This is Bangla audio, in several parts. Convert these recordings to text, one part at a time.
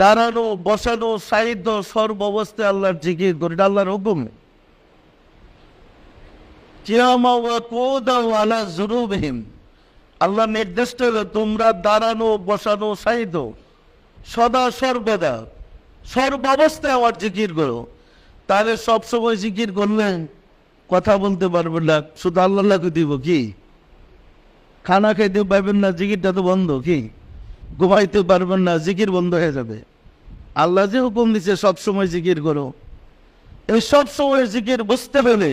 দাঁড়ানো, বসানো সাহিত্য সর্ব অবস্থায় আল্লাহর জিকির করে। আল্লাহর হুকুম। আল্লাহ নির্দেশ হলো তোমরা দাঁড়ানো, বসানো সাহিত্য সদা সর্বদা, সর্ব অবস্থায় আমার জিকির করো। তাহলে সবসময় জিকির করলেন কথা বলতে পারবেন না। শুধু আল্লাহকে দিব কি? খানা খাইতে পারবেন না, জিকিরটা তো বন্ধ কি? ঘুমাইতে পারবেন না, জিকির বন্ধ হয়ে যাবে। আল্লাহ যে হুকুম দিছে, সবসময় জিকির করো। এই সবসময় জিকির বুঝতে পেলে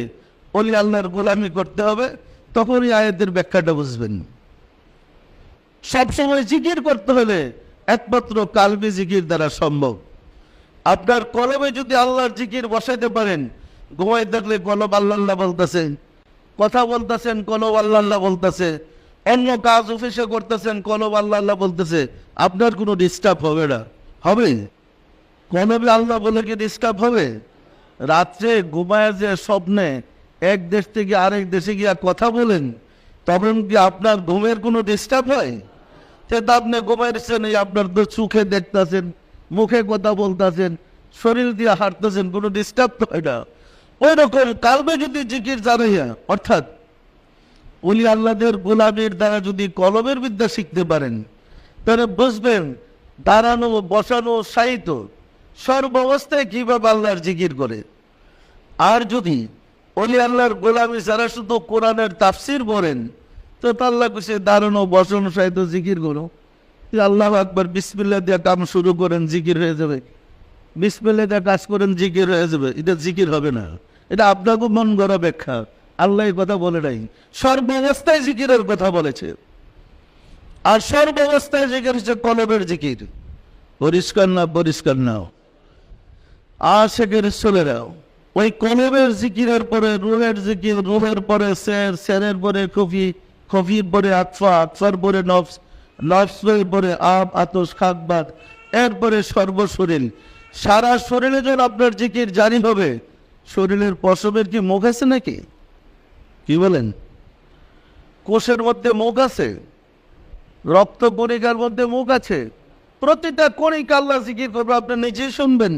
অলি আল্লাহর গোলামি করতে হবে, তখনই আয়াতের ব্যাখ্যাটা বুঝবেন। সবসময় জিকির করতে হলে একমাত্র কালবি জিকির দ্বারা সম্ভব। আপনার কলমে যদি আল্লাহর জিকির বসাইতে পারেন ঘুমাই থাকলে কলম আল্লাহ বলতেছে, কথা বলতেছেন, কলম আল্লাহ বলতেছে। অন্য কাজ অফিসে করতেছেন কলম আল্লাহ আল্লাহ বলতেছে, আপনার কোনো ডিস্টার্ব হবে না। হবে? কলমে আল্লাহ বলে কি ডিস্টার্ব হবে? রাত্রে ঘুমায় যে স্বপ্নে এক দেশ থেকে আরেক দেশে গিয়া কথা বলেন, তখন কি আপনার ঘুমের কোনো ডিস্টার্ব হয়? সে তো আপনি ঘুমাইছেন আপনার তো চোখে দেখতেছেন, মুখে কথা বলতেছেন, শরীর দিয়ে হাঁটতেছেন, কোনো ডিস্টার্ব হয় না। ওই রকম কালবে যদি জিকির জানাইয়া, অর্থাৎ উনি আল্লাহদের গোলামের দ্বারা যদি কলমের বিদ্যা শিখতে পারেন, তাহলে বুঝবেন দাঁড়ানো, বসানো সাহিত্য সর্ব অবস্থায় কীভাবে আল্লাহর জিকির করে। আর যদি অলি আল্লাহর গোলামি যারা শুধু কোরআনের তাফসির বলেন তো আল্লাহ কুসে দাঁড়ানো, বসানো সাহিত্য জিকির করো আল্লাহ আকবার বিসমিল্লা দিয়ে কাম শুরু করেন, জিকির হয়ে যাবে। বিসমিল্লা দিয়ে কাজ করেন, জিকির হয়ে যাবে। এটা জিকির হবে না। এটা আপনাকে মন গড়া ব্যাখ্যা। আল্লাহ কথা বলে নাই। সর্বাবস্থায় জিকিরের কথা বলেছে। আর সর্বাবস্থায় জিকির হচ্ছে কলবের জিকির। পরিষ্কার না, পরিষ্কার নাও আর সেখানে চলে যাও। ওই কলবের জিকিরের পরে, রুহের জিকির, রুহের পরে, স্যার, স্যারের পরে, কফি, কফির পরে আতফা আতফার পরে, নফস, নফসের পরে আপ আতস খাকবাদ এরপরে সর্বশরীর। সারা শরীরে যেন আপনার জিকির জারি হবে, শরীরের পশমের কি মুখ আছে নাকি? কি বলেন? কোষের মধ্যে মুখ আছে, রক্ত কণিকার মধ্যে মুখ আছে, প্রতিটা কণিকা আল্লাহ জিকির করবে, আপনি নিজেই শুনবেন।